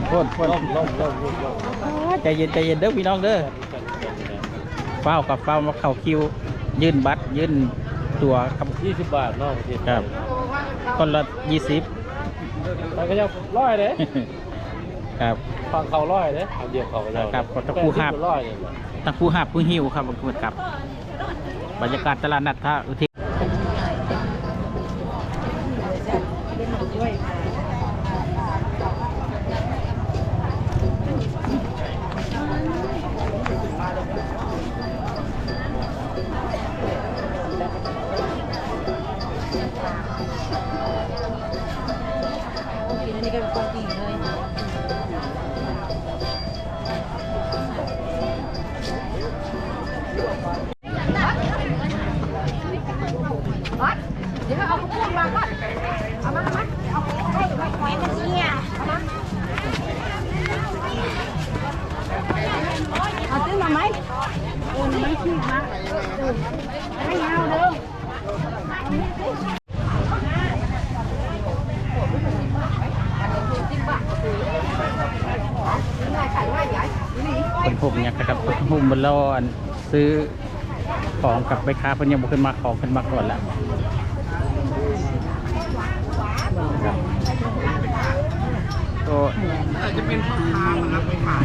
ษโทษโทษล่มล่มล่มล่มล่มใจเย็นใจเย็นเด้อพี่น้องเด้อเฝ้ากับเฝ้ามาเข้าคิว ยื่นบัตรยื่นตัวครับยี่สิบบาทนอกประเทศครับคนละยี่สิบมันก็จะร้อยเลยครับฟังเขาร้อยเลยเอาเดียวเขาก็จะครับก็ต้องผู้ห้ามร้อยเลยนะทั้งผู้หับผู้หิวครับคุณครับบรรยากาศตลาดนัดท่าอุทิ คนพวกเนี้ยครับคนหุ่มบนล้อนซื้อของกับไปค้าเพิ่นยังบุขึ้นมาของขึ้นมาก่อนแล้วครับก็จะเป็นพ่อค้ารับไปขาย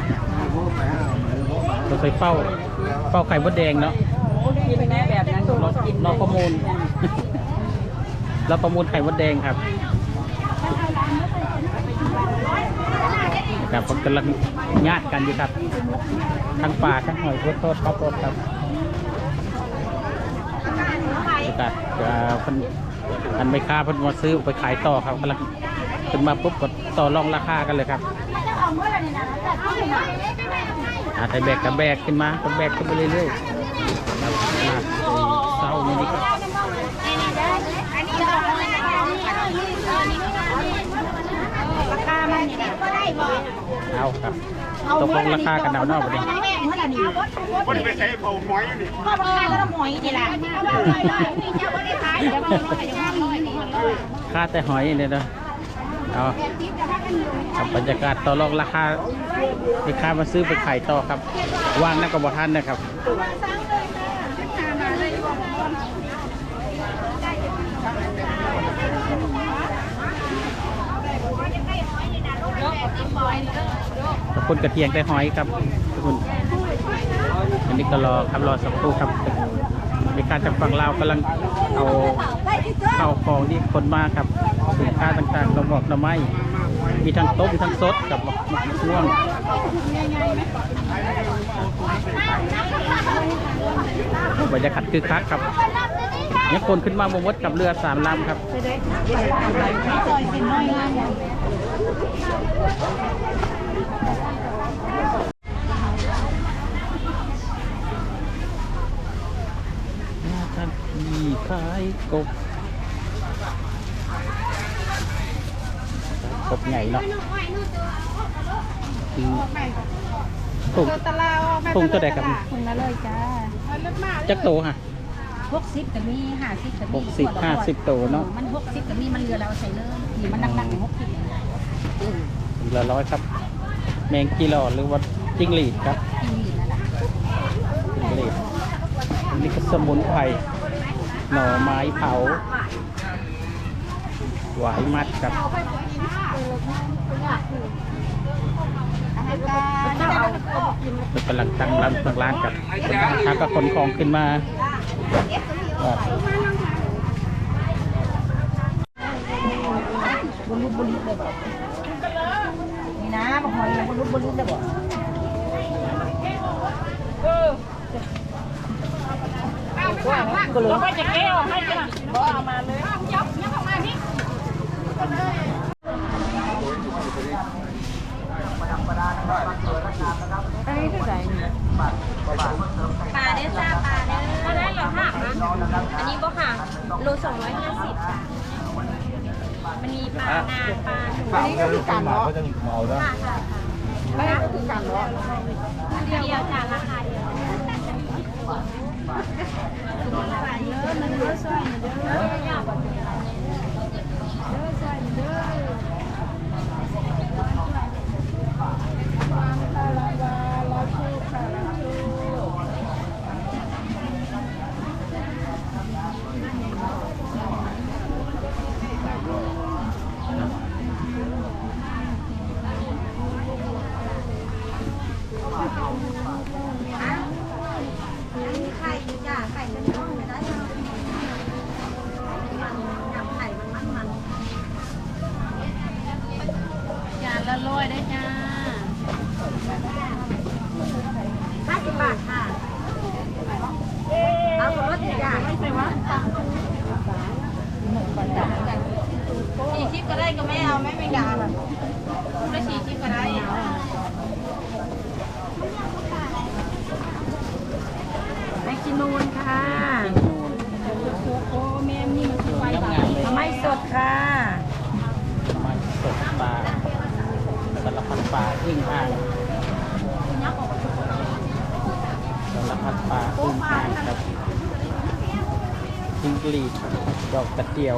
เราใส่เป้าเป้าไข่มดแดงเนาะกินแม่แบบนั้นเราเราประมูลเราประมูลไข่มดแดงครับ ครับผมกำลังญาติกันอยู่ครับทั้งปลาทั้งหอยโทษโทษครับโทษครับครับเอ่อเพิ่นอันไม่ค้าพนมาซื้อไปขายต่อครับกำลังขึ้นมาปุ๊บก็ต่อรองราคากันเลยครับอาไทยแบกกับแบกขึ้นมาก็แบกขึ้นไปเรื่อยๆเศร้านี่นี่ครับ ราคามัน นี่ก็ได้บ่เอาครับตกลงราคากันเอาเนอกประเด็นแม่เมื่อไหร่นี่คนไปใช้เผาหมอยนี่พ่อบอกว่าก็หมอยนี่แหละเอาไปเลยเลยนี่เจ้าก็ได้ขายเดี๋ยวมันก็ยังมีนี่ค่าแต่หอยเนี่ยเนาะเอาครับบรรยากาศต่อรองราคาราคามาซื้อไปขายต่อครับวางนั่นก็บ่ทันนะครับ ขอบคุณกระเทียงได้หอยครับขอบคุณอันนี้ก็รอครับรอสักครู่ครับในการจากฝั่งลาวกำลังเอาเข้าของที่คนมาครับสินค้าต่างๆกระบอกไม้มีทั้งต้มทั้งสดกับมะม่วงบรรยากาศคือคักครับ ยังคนขึ้นมาบนมดกับเรือสามลำครับซอยกินน้อยงามท่านมีขายกบกบใหญ่เนาะคือถุงตะลาวถุงตัวใดครับถุงละเลยจ้าจักโตฮะ หกสิบก็มีห้าสิบก็มีหกสิบห้าสิบตัวเนอะมันหกสิบก็มีมันเรือเราใส่เลยนี่มันหนักๆหกสิบอีกละร้อยครับ แมงกีหลอดหรือว่าจิ้งหรีดครับที่นี่นั่นแหละจิ้งหรีดอันนี้ก็สมุนไพรหน่อไม้เผาหวายมัดครับเป็นกำลังตั้งร้านตั้งร้านกับทางก็ขนของขึ้นมาครับบ นรูปบนรูปเลยบอกนี่นะบอกหอยบนรูปบนรูปเลยบอกก็เลยก็จะแก้วให้จ้ะบอกเอามาเลยยับยับออกมาพี่อันนี้คือไหนปลาเด้อจ้าปลาเด้อก็ได้เหร อหักนะอันนี้ก็หักโลสองร้อยห้าสิบจ้ะมันมีปลานางปลาหนูอันนี้ก็คือการเนาะเขาจะเมาแล้วค่ะค่ะอันนี้ก็คือการเนาะเดียวจ้ะราคาเดียวเยอะมันเยอะซอยเยอะละร้อยได้จ้าห้าสิบบาทค่ะ เอาคนรถจ้าไม่ใช่วะสี่ชิปก็ได้ก็ไม่เอาไม่ไม่กาแบบได้สี่ชิปก็ได้แมกกินูนค่ะโอ้แม่นี่มันคือไฟ งามเลย ไม่สดค่ะ มาสดปลาสารพัดปลาอึ้งอ่างสารพัดปลาอึ้งอ่างครับ จิงกรีดดอกกระเจียว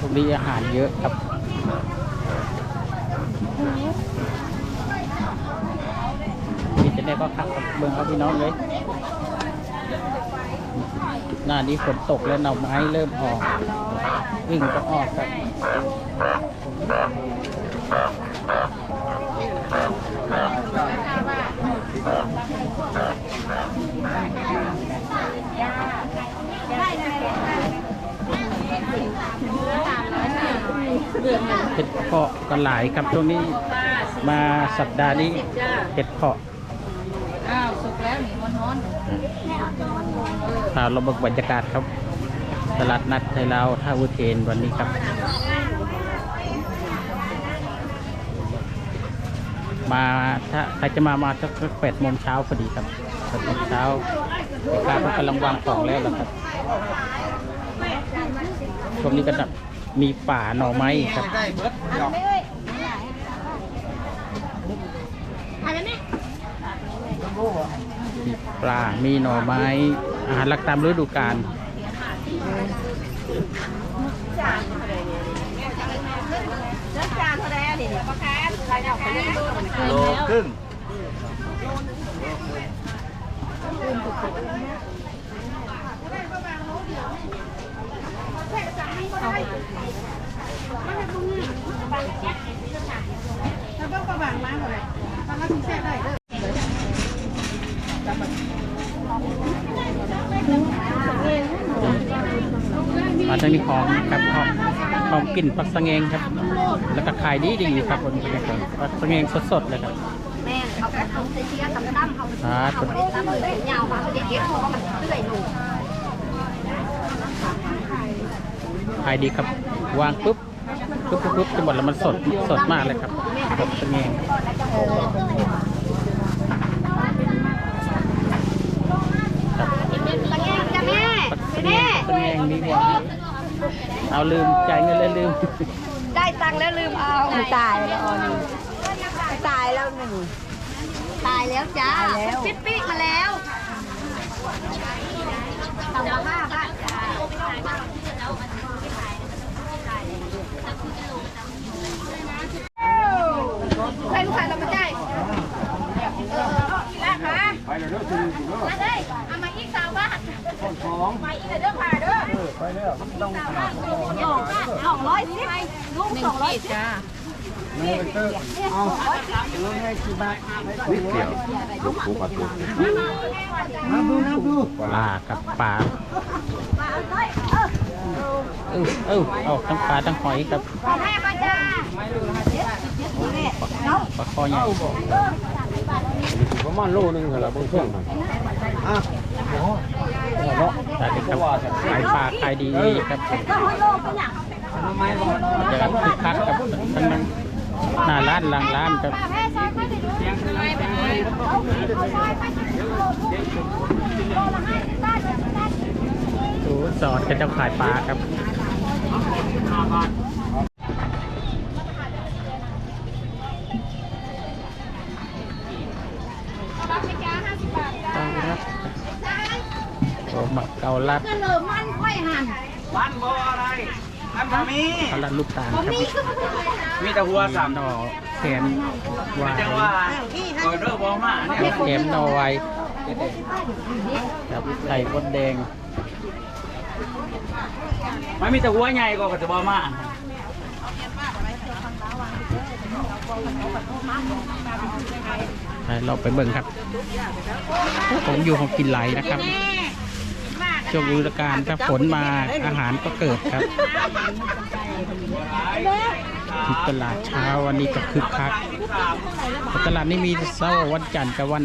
ตรงนี้อาหารเยอะครับมีจะได้ก็ขับเบืองครับพี่น้องเลยหน้านี้ฝนตกแล้วหน่อไม้เริ่มออกอึ่งก็ออกครับ เห็ดเพาะก็หลายครับช่วงนี้มาสัปดาห์นี้เห็ดเพาะอ้าวสุกแล้วหนีมันฮ้อนพาเราเบิกบรรยากาศครับ ตลาดนัดไทยลาวท่าอุเทนวันนี้ครับมาถ้าใครจะมามาสักแปดโมงเช้าพอดีครับแปดโมงเช้าแม่ค้าก็กำลังวางของแล้วล่ะครับช่วงนี้ก็จะ มีป่าหน่อไม้ครับมีปลา มีหน่อไม้ อาหารหลักตามฤดูกาลโลครึ่ง แล้วก็ประบังมากเลยต อนนั้นถึงแซ่ได้เด้อมาทางนี้ของครับหอมหอมกลิ่นปักสะเงงครับ แล้วก็ขายดีดีอยู่ครับบนนี้ครับปักสะเงงสดๆเลยครับแม่เอากระทงใส่เชียร์กับตั้มเขาอ่าตัวตั้มเลยยาวมาเขาเด็ดๆเพราะว่ามันเลื่อยหนูขายดีครับ วางปุ๊บ ปุ๊บปุ๊บปุ๊บจะหมดแล้วมันสดสดมากเลยครับสะเงงครับตะแกงจ้ะแม่ปักสะเงงปักสะเงงมีหวาเอาลืมจ่ายเงินเลยลืม ได้ตังค์แล้วลืมเอาตายแล้วออนี่ตายแล้วหนึ่งตายแล้วจ้าปิ๊กปิ๊กมาแล้วตำละห้าบาทจ้าใครลูกค้าเราไม่ได้เออนะคะ ไปเดี๋ยวเด้อซื้อสิเด้อ มาได้เอามาอีกสามบาท ของ มาอีกเด้อค่ะเด้อ เออไปแล้วต้อง สองสองร้อยสิ ลูกสองร้อยสิแม่เอาแล้กี่บาทนิดเดียวลูกปูปลาตัวน้ำดูน้ำดูปลากับปลาเออเออเอาทั้งปลาทั้งหอยครับปลาคอใหญ่ประมาณโลนึงเหรอเพื่อนๆอะแต่นี่ครับขายปลาขายดีครับ ผมก็ให้โลกไปอย่างเดี๋ยวคึกคักกับทั้งนั้นหน้าร้านหลังร้านครับแม่ซอยค่อยไปดูไปไปเอาเอาซอยไปโลโลละห้าสิบบาทเลยนะดูสอนกันเจ้าขายปลาครับต้องรับโอ้หมักเกาลัดก็เลยมันค่อยหันบ้านบ่อะไร อันบ่มีเกาลัดลูกตาลครับนี่คือมันมีแต่หัวสามหน่อแขนวายจังว่าเออเด้อบ่มาเนี่ยแขนหน่อไวครับไข่มดแดงมันมีแต่หัวใหญ่ก็จะบ่มาไปเราไปเบิ่งครับผมอยู่ของกินไหลนะครับ ช่วงฤดูกาลถ้าฝนมาอาหารก็เกิดครับแที่ตลาดเช้าวันนี้ก็คึกคัก ตลาดนี้มีเสาร์วันจันทร์กับวัน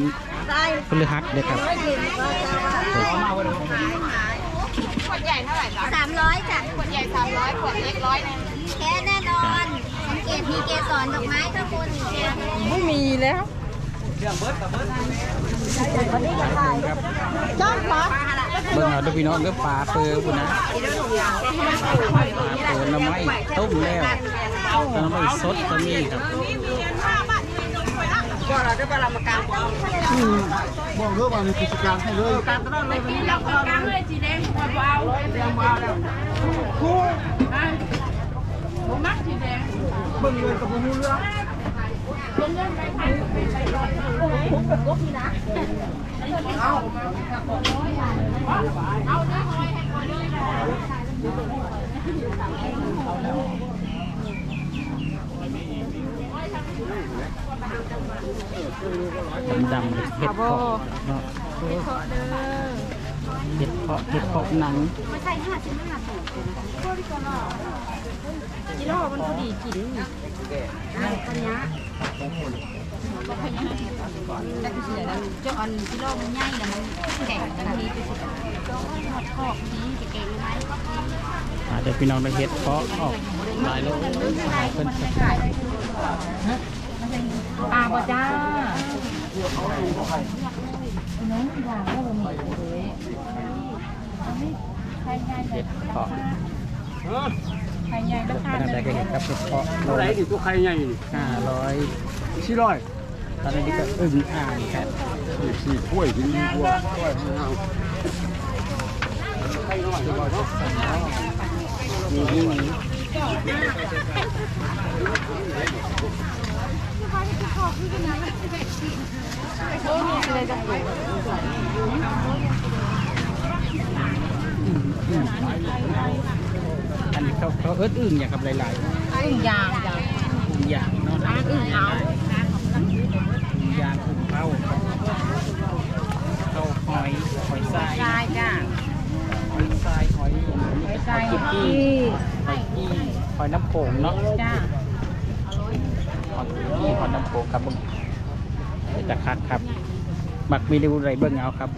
พฤหัสเลยครับขวดใหญ่เท่าไหร่จ๊ะสามร้อยจ้ะขวดใหญ่สามร้อยขวดเล็กร้อยนึงแค่แน่นอนสังเกตมีเกสรดอกไม้ข้างบนแค่ไม่มีแล้วจ้างปลาเบิ่งเอาเด้วยพี่น้องเด้อปลาเปื้อพุ่นนะปลาเปื้อน้ำไม้ต้มแล้วน้ำไม้สดก็มีครับก็เราได้ปลามากลางบ่บอกเรื่องว่ามีกิจการให้เลยกลางก็ต้องเลยเรากลางเลยจีแดงหัวเบาแดงเบาแล้วผมมักจีแดงเบิ่งเงินกับบ่ฮู้เรื่อง ดำๆเห็ดเพาะเนาะเห็ดเพาะเห็ดเพาะหนังไม่ใช่ห้าสิบห้าถูก กิโลมันพอดีกินอันนี้แล้วก็เสียแล้วเจ้าอันกิโลมันใหญ่แล้วมันแข็งทันทีไปสุดทอดนี้จะเก่งไหมอาจจะพี่น้องได้เห็ดเพราะออกลายโลเพิ่นปลาบ่จ้าเห็ดเพาะ ไข่ใหญ่ราคาเป็นอะไรก็เห็ดครับเห็ดเพาะเท่าไหร่ละดิตัวใครใหญ่นี่ห้าร้อยสี่ร้อยตอนนี้ก็อึ่งอ่างครับสี่ถ้วยกินดีกว่าถ้วยเอามีที่นี้อัน นี้เขาเขาเอิ้นอึ่งอย่างกับหลายๆอึ่งยางจ้ะอึ่งอย่างเนาะอึ่งเอาอึ่งยางอึ่งเป้าเข้าหอยหอยทรายทรายจ้ะหอยทรายหอยหอยทรายกิ๊กกี้หอยกี้หอยน้ำโขงเนาะจ้าหอยกี้หอยน้ำโขงครับมึงเดี๋ยวจะคัดครับมักมีดูไรเบิ้งเอาครับ